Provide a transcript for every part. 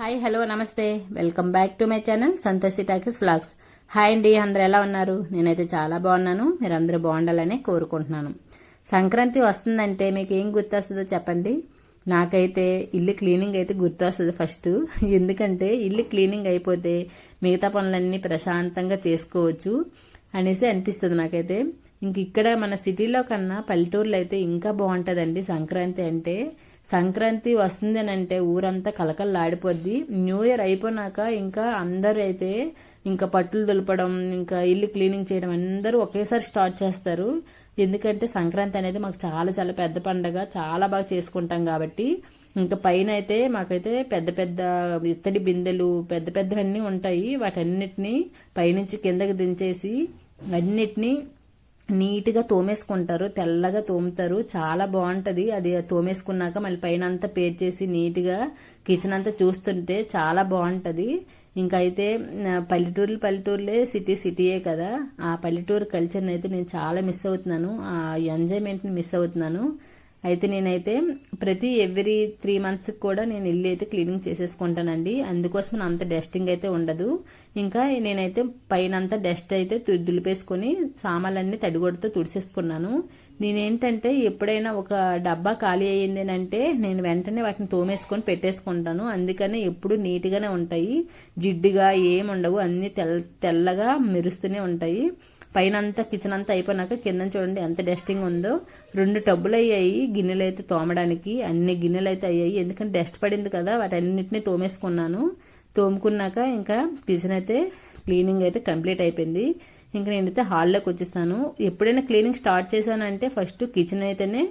Hi hello నమస్తే. Welcome back to my channel Santoshi talkies vlogs hi అండి అందరు ఎలా ఉన్నారు? నేనైతే చాలా బాగున్నాను. మీరు అందరూ బాగుండాలని కోరుకుంటున్నాను. సంక్రాంతి వస్తుందంటే మీకు ఏం గుర్తొస్తుందో చెప్పండి. నాకైతే ఇల్లు క్లీనింగ్ అయితే గుర్తొస్తుంది ఫస్ట్ ఎందుకంటే ఇల్లు క్లీనింగ్ అయిపోతే మిగతా పనులన్నీ ప్రశాంతంగా చేసుకోవచ్చు అనేసి అనిపిస్తుంది నాకైతే. ఇంక ఇక్కడ మన సిటీలో కన్నా పల్లెటూర్లో అయితే ఇంకా బాగుంటుందండి సంక్రాంతి అంటే. సంక్రాంతి వస్తుంది అని అంటే ఊరంతా కలకల్లాడిపోద్ది న్యూ ఇయర్ అయిపోయినాక ఇంకా అందరూ అయితే ఇంకా పట్టులు దులపడం ఇంకా ఇల్లు క్లీనింగ్ చేయడం అందరూ ఒకేసారి స్టార్ట్ చేస్తారు. ఎందుకంటే సంక్రాంతి అనేది మాకు చాలా చాలా పెద్ద పండగ చాలా బాగా చేసుకుంటాం కాబట్టి. ఇంకా పైన అయితే మాకైతే పెద్ద పెద్ద ఇత్తడి బిందెలు పెద్ద పెద్దవన్నీ ఉంటాయి. వాటన్నిటిని పైనుంచి కిందకి దించేసి అన్నిటినీ నీట్గా తోమేసుకుంటారు తెల్లగా తోముతారు. చాలా బాగుంటది అది తోమేసుకున్నాక మళ్ళీ పైన అంతా పేర్చేసి నీట్గా కిచెన్ అంతా చూస్తుంటే చాలా బాగుంటది ఇంకైతే అయితే పల్లెటూర్లు పల్లెటూర్లే సిటీ సిటీయే కదా. ఆ పల్లెటూరు కల్చర్ని అయితే నేను చాలా మిస్ అవుతున్నాను. ఆ ఎంజాయ్మెంట్ని మిస్ అవుతున్నాను. అయితే నేనైతే ప్రతి ఎవ్రీ త్రీ మంత్స్కి కూడా నేను ఇల్లు అయితే క్లీనింగ్ చేసేసుకుంటానండి. అందుకోసం అంత డస్టింగ్ అయితే ఉండదు. ఇంకా నేనైతే పైన అంతా డస్ట్ అయితే దులిపేసుకొని సామాన్లన్నీ తడిగొడితో తుడిసేసుకున్నాను. నేనేంటంటే ఎప్పుడైనా ఒక డబ్బా ఖాళీ అయ్యింది అంటే నేను వెంటనే వాటిని తోమేసుకొని పెట్టేసుకుంటాను. అందుకనే ఎప్పుడు నీట్గానే ఉంటాయి. జిడ్డుగా ఏముండవు. అన్నీ తెల్ల తెల్లగా మెరుస్తూనే ఉంటాయి. పైన అంతా కిచెన్ అంతా అయిపోయినాక కింద చూడండి ఎంత డస్టింగ్ ఉందో. రెండు టబ్బులు అయ్యాయి గిన్నెలు అయితే తోమడానికి. అన్ని గిన్నెలు అయితే అయ్యాయి. ఎందుకంటే డస్ట్ పడింది కదా వాటన్నిటిని తోమేసుకున్నాను. తోముకున్నాక ఇంకా కిచెన్ అయితే క్లీనింగ్ అయితే కంప్లీట్ అయిపోయింది. ఇంకా నేనైతే హాల్లోకి వచ్చేస్తాను. ఎప్పుడైనా క్లీనింగ్ స్టార్ట్ చేశానంటే ఫస్ట్ కిచెన్ అయితేనే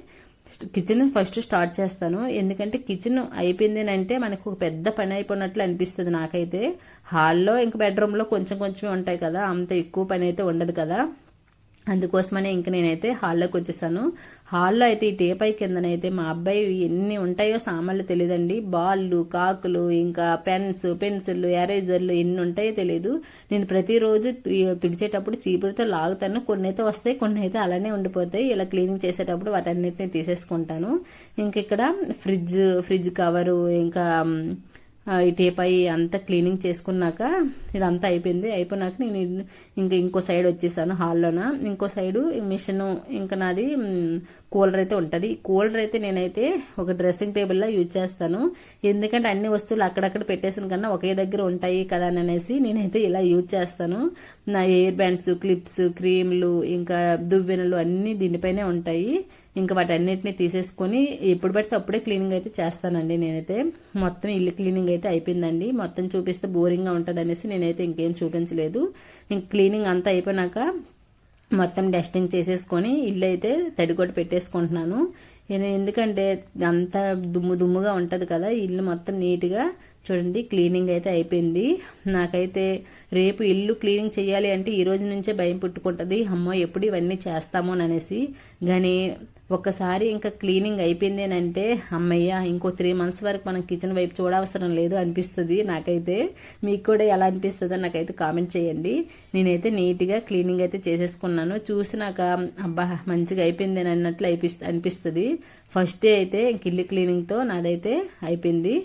కిచెన్ ఫస్ట్ స్టార్ట్ చేస్తాను. ఎందుకంటే కిచెన్ అయిపోయింది అంటే మనకు ఒక పెద్ద పని అయిపోయినట్లు అనిపిస్తుంది నాకైతే. హాల్లో ఇంక బెడ్రూమ్లో కొంచెం కొంచెమే ఉంటాయి కదా అంత ఎక్కువ పని అయితే ఉండదు కదా. అందుకోసమనే ఇంక నేనైతే హాల్లోకి వచ్చేసాను. హాల్లో అయితే ఈ టేపై కిందనైతే మా అబ్బాయి ఎన్ని ఉంటాయో సామాన్లు తెలియదండి బాళ్ళు కాకులు ఇంకా పెన్స్ పెన్సిళ్ళు ఎరేజర్లు ఎన్ని ఉంటాయో తెలియదు నేను ప్రతిరోజు తుడిచేటప్పుడు చీపురుతో లాగుతాను. కొన్ని అయితే వస్తాయి కొన్ని అయితే అలానే ఉండిపోతాయి. ఇలా క్లీనింగ్ చేసేటప్పుడు వాటన్నిటిని తీసేసుకుంటాను. ఇంక ఇక్కడ ఫ్రిడ్జ్ ఫ్రిడ్జ్ కవరు ఇంకా ఈ టేపై అంతా క్లీనింగ్ చేసుకున్నాక ఇదంతా అయిపోయింది. అయిపోయినాక నేను ఇంకా ఇంకో సైడ్ వచ్చేసాను హాల్లోన. ఇంకో సైడు మిషన్ ఇంకా నాది కూలర్ అయితే ఉంటుంది. కూలర్ అయితే నేనైతే ఒక డ్రెస్సింగ్ టేబుల్లో యూజ్ చేస్తాను. ఎందుకంటే అన్ని వస్తువులు అక్కడక్కడ పెట్టేసిన కన్నా ఒకే దగ్గర ఉంటాయి కదా అని అనేసి నేనైతే ఇలా యూజ్ చేస్తాను. నా ఎయిర్ బ్యాండ్స్ క్లిప్స్ క్రీమ్లు ఇంకా దువ్వెనలు అన్నీ దీనిపైనే ఉంటాయి. ఇంకా వాటన్నిటిని తీసేసుకొని ఎప్పుడు పడితే అప్పుడే క్లీనింగ్ అయితే చేస్తానండి నేనైతే. మొత్తం ఇల్లు క్లీనింగ్ అయితే అయిపోయిందండి. మొత్తం చూపిస్తే బోరింగ్గా ఉంటుంది అనేసి నేనైతే ఇంకేం చూపించలేదు. ఇంక క్లీనింగ్ అంతా అయిపోయినాక మొత్తం డస్టింగ్ చేసేసుకొని ఇల్లు అయితే తడిగొట్టు పెట్టేసుకుంటున్నాను. ఎందుకంటే అంత దుమ్ము దుమ్ముగా ఉంటుంది కదా ఇల్లు మొత్తం నీట్గా చూడండి క్లీనింగ్ అయితే అయిపోయింది. నాకైతే రేపు ఇల్లు క్లీనింగ్ చేయాలి అంటే ఈ రోజు నుంచే భయం పుట్టుకుంటుంది. అమ్మో ఎప్పుడు ఇవన్నీ చేస్తామో అనేసి. కానీ ఒక్కసారి ఇంకా క్లీనింగ్ అయిపోయింది అంటే అమ్మయ్య ఇంకో త్రీ మంత్స్ వరకు మనం కిచెన్ వైపు చూడవసరం లేదు అనిపిస్తుంది నాకైతే. మీకు కూడా ఎలా అనిపిస్తుందో నాకైతే కామెంట్ చేయండి. నేనైతే నీట్గా క్లీనింగ్ అయితే చేసేసుకున్నాను. చూసినాక అబ్బా మంచిగా అయిపోయింది అన్నట్లు అనిపిస్తుంది. ఫస్ట్ డే అయితే ఇంక ఇల్లు క్లీనింగ్తో నాదైతే అయిపోయింది.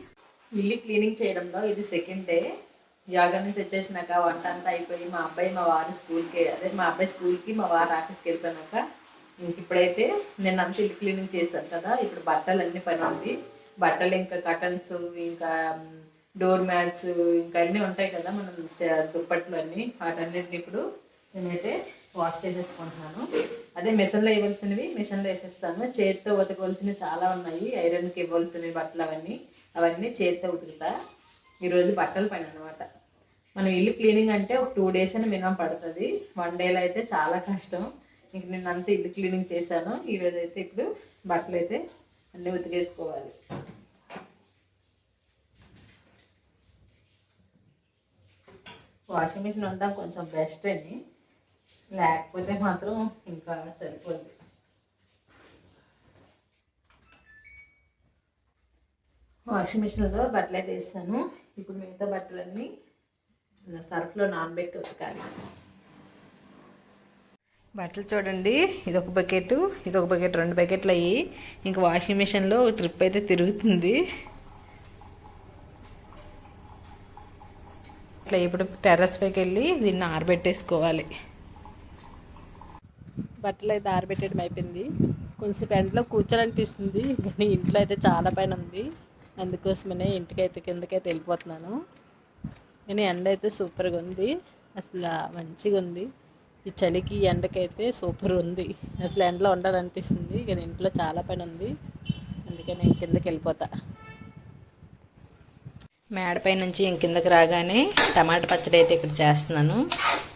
ఇల్లు క్లీనింగ్ చేయడంలో ఇది సెకండ్ డే యోగా నుంచి వచ్చేసినాక వంట అంతా అయిపోయి మా అబ్బాయి మా వారు స్కూల్కి అదే మా అబ్బాయి స్కూల్కి మా వారు ఆఫీస్కి వెళ్ళిపోయినాక ఇప్పుడైతే నేను అంత ఇల్లు క్లీనింగ్ చేస్తాను కదా ఇప్పుడు బట్టలు అన్ని పని ఉంది. బట్టలు ఇంకా కటన్స్ ఇంకా డోర్ మ్యాట్స్ ఇంకా అన్నీ ఉంటాయి కదా మనం దుప్పట్లు అన్నీ. వాటన్నిటిని ఇప్పుడు నేనైతే వాష్ చేసేసుకుంటున్నాను. అదే మిషన్లో ఇవ్వాల్సినవి మిషన్లో వేసేస్తాను. చేతితో ఉతకవలసినవి చాలా ఉన్నాయి. ఐరన్కి ఇవ్వాల్సినవి బట్టలు అవన్నీ. అవన్నీ చేతితో ఉతుకుతా. ఈరోజు బట్టలు పని అనమాట మనం ఇల్లు క్లీనింగ్ అంటే ఒక టూ డేస్ అని మినిమం పడుతుంది. వన్ డేలో అయితే చాలా కష్టం. ఇంక నేను అంతా ఇల్లు క్లీనింగ్ చేశాను. ఈరోజు అయితే ఇప్పుడు బట్టలు అయితే అన్నీ ఉతికేసుకోవాలి. వాషింగ్ మిషన్ ఉంటాం కొంచెం బెస్ట్ అని. లేకపోతే మాత్రం ఇంకా సరిపోద్ది వాషింగ్ మిషన్లో బట్టలు అయితే వేస్తాను. ఇప్పుడు మిగతా బట్టలన్నీ సర్ఫ్లో నానబెట్టి ఉతకాలి. బట్టలు చూడండి ఇది ఒక బకెట్ ఇది ఒక బకెట్ రెండు బకెట్లు అయ్యి ఇంకా వాషింగ్ మిషన్లో ట్రిప్ అయితే తిరుగుతుంది. బట్టలు ఇప్పుడు టెర్రస్ పైకి వెళ్ళి దీన్ని ఆరబెట్టేసుకోవాలి. బట్టలు అయితే ఆరబెట్టడం అయిపోయింది. కొంచెం ఎండలో కూర్చోాలనిపిస్తుంది కానీ ఇంట్లో అయితే చాలా పైన ఉంది. అందుకోసమనే ఇంటికైతే కిందకైతే వెళ్ళిపోతున్నాను. కానీ ఎండ అయితే సూపర్గా ఉంది. అసలు మంచిగా ఉంది. ఈ చలికి ఎండకైతే సూపర్ ఉంది. అసలు ఎండలో ఉండాలనిపిస్తుంది కానీ ఇంట్లో చాలా పని ఉంది. అందుకే నేను కిందకి వెళ్ళిపోతా. మేడపై నుంచి ఇంకిందకి రాగానే టమాటా పచ్చడి అయితే ఇక్కడ చేస్తున్నాను.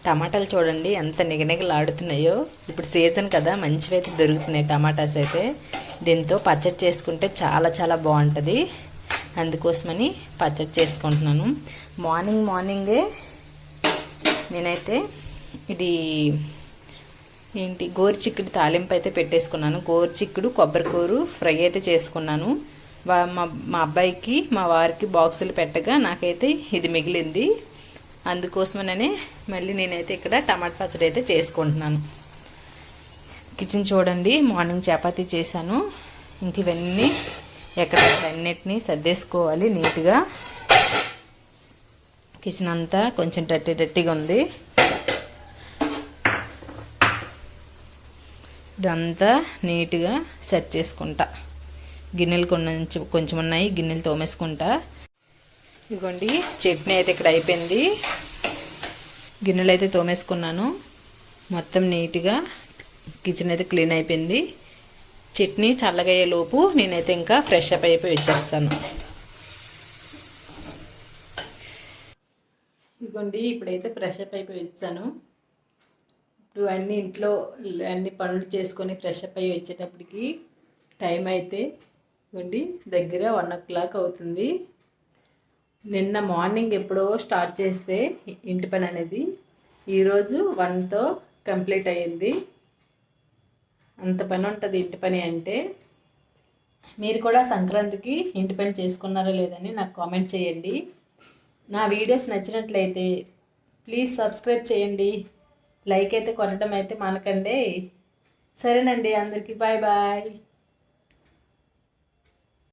టమాటాలు చూడండి ఎంత నిగనిగలాడుతున్నాయో. ఇప్పుడు సీజన్ కదా మంచివైతే దొరుకుతున్నాయి టమాటాస్ అయితే. దీంతో పచ్చడి చేసుకుంటే చాలా చాలా బాగుంటుంది. అందుకోసమని పచ్చడి చేసుకుంటున్నాను. మార్నింగ్ మార్నింగే నేనైతే ఇది ఏంటి గోరుచిక్కుడు తాలింపు అయితే పెట్టేసుకున్నాను. గోరుచిక్కుడు కొబ్బరికూరు ఫ్రై అయితే చేసుకున్నాను. మా మా అబ్బాయికి మా వారికి బాక్సులు పెట్టగా నాకైతే ఇది మిగిలింది. అందుకోసమనే మళ్ళీ నేనైతే ఇక్కడ టమాటా పచ్చడి అయితే చేసుకుంటున్నాను. కిచెన్ చూడండి మార్నింగ్ చపాతీ చేశాను. ఇంక ఇవన్నీ ఎక్కడ అన్నిటినీ సర్దేసుకోవాలి నీట్గా. కిచెన్ అంతా కొంచెం డట్టి డట్టిగా ఉంది. ఇదంతా నీట్గా సెట్ చేసుకుంటా. గిన్నెలు కొంచెం కొంచెం ఉన్నాయి గిన్నెలు తోమేసుకుంటా. ఇదిగోండి చట్నీ అయితే ఇక్కడ అయిపోయింది. గిన్నెలు అయితే తోమేసుకున్నాను. మొత్తం నీట్గా కిచెన్ అయితే క్లీన్ అయిపోయింది. చట్నీ చల్లగయ్యేలోపు నేనైతే ఇంకా ఫ్రెష్ అప్ అయిపోయి వచ్చేస్తాను. ఇదిగోండి ఇప్పుడైతే ఫ్రెష్ అప్ అయిపోయి వచ్చాను. ఇప్పుడు అన్ని ఇంట్లో అన్ని పనులు చేసుకొని ఫ్రెష్ అప్ అయ్యి వచ్చేటప్పటికి టైం అయితే ఇవ్వండి దగ్గర వన్ ఓ క్లాక్ అవుతుంది. నిన్న మార్నింగ్ ఎప్పుడో స్టార్ట్ చేస్తే ఇంటి పని అనేది ఈరోజు వన్తో కంప్లీట్ అయ్యింది. అంత పని ఉంటుంది ఇంటి పని అంటే. మీరు కూడా సంక్రాంతికి ఇంటి పని చేసుకున్నారో లేదని నాకు కామెంట్ చేయండి. నా వీడియోస్ నచ్చినట్లయితే ప్లీజ్ సబ్స్క్రైబ్ చేయండి. లైక్ అయితే కొనడం అయితే మనకండి. సరేనండి అందరికీ బాయ్ బాయ్.